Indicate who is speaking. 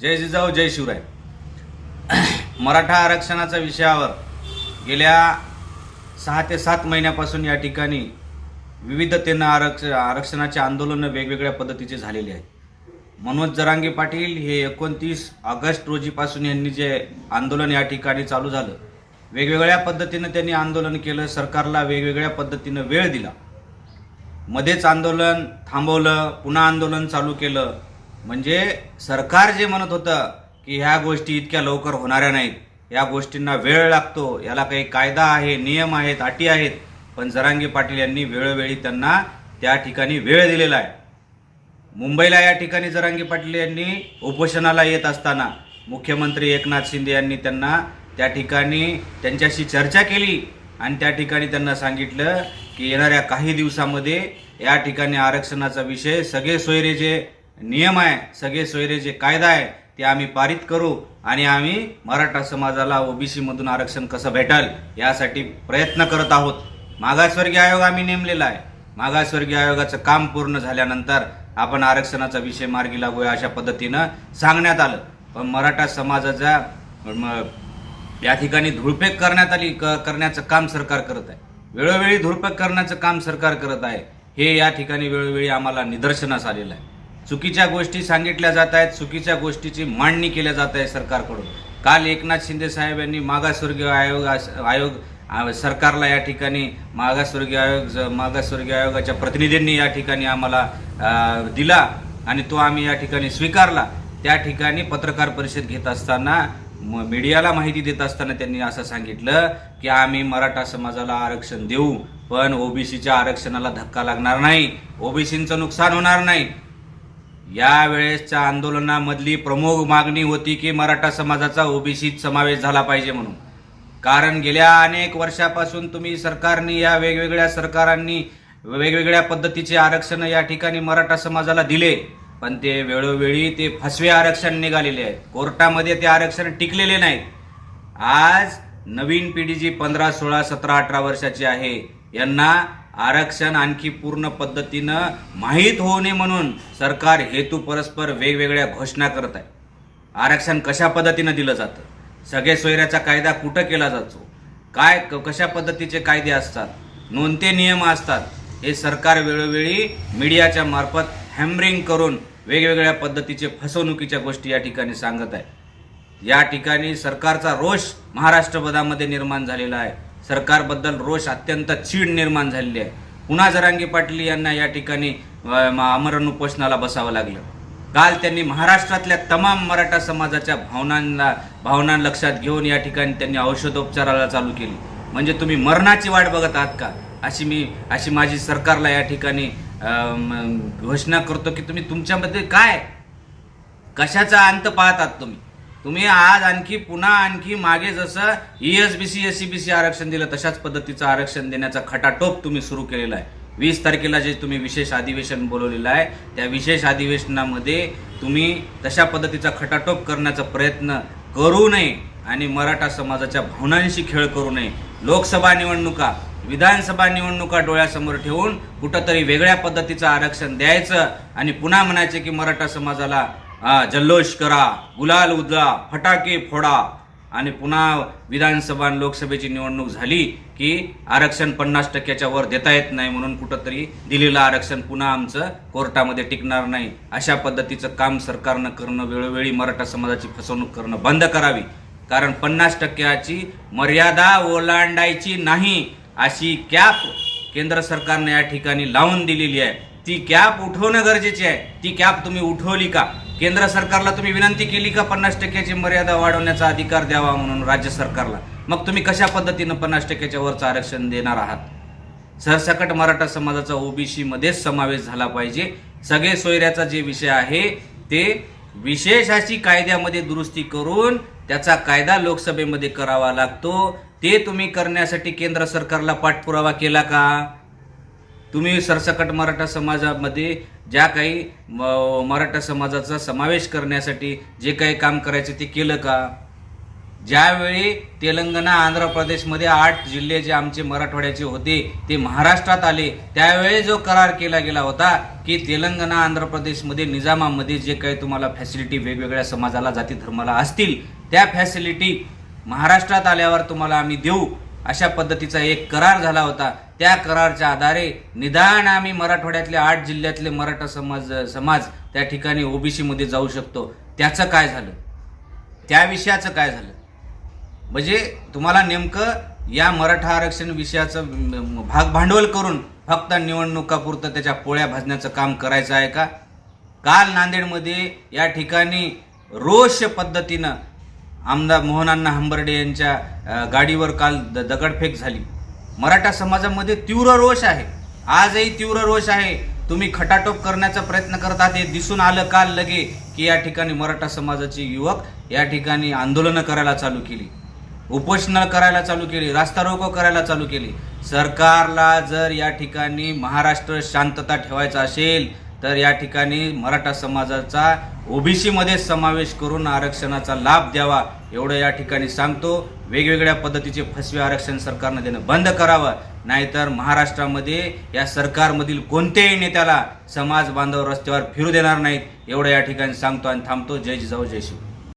Speaker 1: जय जिजाऊ जय शिवराय. मराठा आरक्षणाच्या विषयावर गेल्या सहा ते सात महिन्यापासून या ठिकाणी विविधतेनं आरक्ष आरक्षणाचे आंदोलनं वेगवेगळ्या पद्धतीचे झालेले आहेत. मनोज जरांगे पाटील हे एकोणतीस ऑगस्ट रोजीपासून यांनी जे आंदोलन या ठिकाणी चालू झालं वेगवेगळ्या पद्धतीनं त्यांनी आंदोलन केलं सरकारला वेगवेगळ्या पद्धतीनं वेळ दिला. मध्येच आंदोलन थांबवलं पुन्हा आंदोलन चालू केलं. म्हणजे सरकार जे म्हणत होतं की ह्या गोष्टी इतक्या लवकर होणाऱ्या नाहीत या गोष्टींना वेळ लागतो याला काही कायदा आहे नियम आहेत अटी आहेत पण जरांगे पाटील यांनी वेळोवेळी त्यांना त्या ठिकाणी वेळ दिलेला आहे. मुंबईला या ठिकाणी जरांगे पाटील यांनी उपोषणाला येत असताना मुख्यमंत्री एकनाथ शिंदे यांनी त्यांना त्या ठिकाणी त्यांच्याशी चर्चा केली आणि त्या ठिकाणी त्यांना सांगितलं की येणाऱ्या काही दिवसामध्ये या ठिकाणी आरक्षणाचा विषय सगळे सोयरे जे नियम आहे सगळे सोयरे जे कायदा आहे ते आम्ही पारित करू आणि आम्ही मराठा समाजाला ओबीसीमधून आरक्षण कसं भेटल यासाठी प्रयत्न करत आहोत. मागासवर्गीय आयोग आम्ही नेमलेला आहे. मागासवर्गीय आयोगाचं काम पूर्ण झाल्यानंतर आपण आरक्षणाचा विषय मार्गी लागूया अशा पद्धतीनं सांगण्यात आलं. पण मराठा समाजाच्या या ठिकाणी धुळपेक करण्यात आली क- करण्याचं काम सरकार करत आहे. वेळोवेळी धुळपेक करण्याचं काम सरकार करत आहे. हे या ठिकाणी वेळोवेळी आम्हाला निदर्शनास आलेलं आहे. चुकीच्या गोष्टी सांगितल्या जात आहेत चुकीच्या गोष्टीची मांडणी केल्या जात आहे सरकारकडून. काल एकनाथ शिंदे साहेब यांनी मागासवर्गीय आयोग आयोग सरकारला या ठिकाणी मागासवर्गीय आयोग मागासवर्गीय आयोगाच्या प्रतिनिधींनी या ठिकाणी आम्हाला दिला आणि तो आम्ही या ठिकाणी स्वीकारला. त्या ठिकाणी पत्रकार परिषद घेत असताना म- मीडियाला माहिती देत असताना त्यांनी असं सांगितलं की आम्ही मराठा समाजाला आरक्षण देऊ पण ओबीसीच्या आरक्षणाला धक्का लागणार नाही. ओबीसींचं नुकसान होणार नाही. या वेळेसच्या आंदोलनामधली प्रमुख मागणी होती की मराठा समाजाचा ओबीसीत समावेश झाला पाहिजे म्हणून. कारण गेल्या अनेक वर्षापासून तुम्ही सरकारने या वेगवेगळ्या सरकारांनी वेगवेगळ्या पद्धतीचे आरक्षण या ठिकाणी मराठा समाजाला दिले. पण ते वेळोवेळी ते फसवे आरक्षण निघालेले आहेत. कोर्टामध्ये ते आरक्षण टिकलेले नाहीत. आज नवीन पिढी जी पंधरा सोळा सतरा अठरा वर्षाची आहे यांना आरक्षण आणखी पूर्ण पद्धतीनं माहीत होऊ नये म्हणून सरकार हेतू परस्पर वेगवेगळ्या घोषणा करत आहे. आरक्षण कशा पद्धतीनं दिलं जातं? सगळे सोयऱ्याचा कायदा कुठं केला जातो? काय क- कशा पद्धतीचे कायदे असतात? नोंदते नियम असतात? हे सरकार वेळोवेळी मीडियाच्या मार्फत हॅमरिंग करून वेगवेगळ्या पद्धतीचे फसवणुकीच्या गोष्टी या ठिकाणी सांगत आहे. या ठिकाणी सरकारचा रोष महाराष्ट्रपदामध्ये निर्माण झालेला आहे. सरकारबद्दल रोष अत्यंत चीड निर्माण झालेली आहे. पुन्हा जरांगी पाटील यांना या ठिकाणी अ, आमरण उपोषणाला बसावं लागलं. काल त्यांनी महाराष्ट्रातल्या तमाम मराठा समाजाच्या भावनांना भावना लक्षात घेऊन या ठिकाणी त्यांनी औषधोपचाराला चालू केली. म्हणजे तुम्ही मरणाची वाट बघत आहात का? अशी मी अशी माझी सरकारला या ठिकाणी घोषणा करतो की तुम्ही तुमच्यामध्ये काय? कशाचा अंत पाहतात तुम्ही? तुम्ही आज आणखी पुन्हा आणखी मागे जसं E S B C S C B C आरक्षण दिलं तशाच पद्धतीचं आरक्षण देण्याचा खटाटोप तुम्ही सुरू केलेला आहे. वीस तारखेला जे तुम्ही विशेष अधिवेशन बोलवलेलं आहे त्या विशेष अधिवेशनामध्ये तुम्ही तशा पद्धतीचा खटाटोप करण्याचा प्रयत्न करू नये आणि मराठा समाजाच्या भावनांशी खेळ करू नये. लोकसभा निवडणुका विधानसभा निवडणुका डोळ्यासमोर ठेवून कुठंतरी वेगळ्या पद्धतीचं आरक्षण द्यायचं आणि पुन्हा म्हणायचे की मराठा समाजाला जल्लोष करा गुलाल उदला फटाके फोडा. आणि पुन्हा विधानसभा आणि लोकसभेची निवडणूक झाली की आरक्षण पन्नास टक्क्याच्या वर देता येत नाही म्हणून कुठंतरी दिलेलं आरक्षण पुन्हा आमचं कोर्टामध्ये टिकणार नाही. अशा पद्धतीचं काम सरकारनं करणं वेळोवेळी मराठा समाजाची फसवणूक करणं बंद करावी. कारण पन्नास टक्क्याची मर्यादा ओलांडायची नाही अशी कॅप केंद्र सरकारने या ठिकाणी लावून दिलेली आहे. ती कॅप उठवणं गरजेची आहे. ती कॅप तुम्ही उठवली का? केंद्र सरकारला तुम्ही विनंती केली का पन्नास टक्क्याची मर्यादा वाढवण्याचा अधिकार द्यावा म्हणून राज्य सरकारला? मग तुम्ही कशा पद्धतीनं पन्नास टक्क्याच्या वरचं आरक्षण देणार आहात? सरसकट मराठा समाजाचा ओबीसीमध्येच समावेश झाला पाहिजे. सगळे सोयऱ्याचा जे विषय आहे ते विशेष अशी कायद्यामध्ये दुरुस्ती करून त्याचा कायदा लोकसभेमध्ये करावा लागतो. ते तुम्ही करण्यासाठी केंद्र सरकारला पाठपुरावा केला का? तुम्ही सरसकट मराठा समाजामध्ये ज्या काही म- मराठा समाजाचा समावेश करण्यासाठी जे काही काम करायचं ते केलं का? ज्यावेळी तेलंगणा आंध्र प्रदेशमध्ये आठ जिल्हे जे आमचे मराठवाड्याचे होते ते महाराष्ट्रात आले त्यावेळी जो करार केला गेला होता की तेलंगणा आंध्र प्रदेशमध्ये निजामामध्ये जे काही तुम्हाला फॅसिलिटी वेगवेगळ्या समाजाला जाती धर्माला असतील त्या फॅसिलिटी महाराष्ट्रात आल्यावर तुम्हाला आम्ही देऊ. अशा पद्धतीचा एक करार झाला होता. त्या करारच्या आधारे निदान आम्ही मराठवाड्यातले आठ जिल्ह्यातले मराठा समाज समाज त्या ठिकाणी ओबीसीमध्ये जाऊ शकतो. त्याचं काय झालं? त्या विषयाचं काय झालं? म्हणजे तुम्हाला नेमकं या मराठा आरक्षण विषयाचं भाग भांडवल करून फक्त निवडणुकापुरतं त्याच्या पोळ्या भाजण्याचं काम करायचं आहे का? काल नांदेडमध्ये या ठिकाणी रोष पद्धतीनं आमदार मोहनांना हंबर्डे यांच्या गाडीवर काल द दगडफेक झाली. मराठा समाजामध्ये तीव्र रोष आहे. आजही तीव्र रोष आहे. तुम्ही खटाटोप करण्याचा प्रयत्न करतात हे दिसून आलं काल लगे की या ठिकाणी मराठा समाजाचे युवक या ठिकाणी आंदोलनं करायला चालू केली. उपोषणं करायला चालू केली. रास्ता रोको करायला चालू केली. सरकारला जर या ठिकाणी महाराष्ट्र शांतता ठेवायचा असेल तर या ठिकाणी मराठा समाजाचा ओबीसीमध्ये समावेश करून आरक्षणाचा लाभ द्यावा एवढं या ठिकाणी सांगतो. वेगवेगळ्या पद्धतीचे फसवे आरक्षण सरकारनं देणं बंद करावं नाहीतर महाराष्ट्रामध्ये या सरकारमधील कोणत्याही नेत्याला समाज बांधव रस्त्यावर फिरू देणार नाहीत एवढं या ठिकाणी सांगतो आणि थांबतो. जय जिजाऊ जय शिव.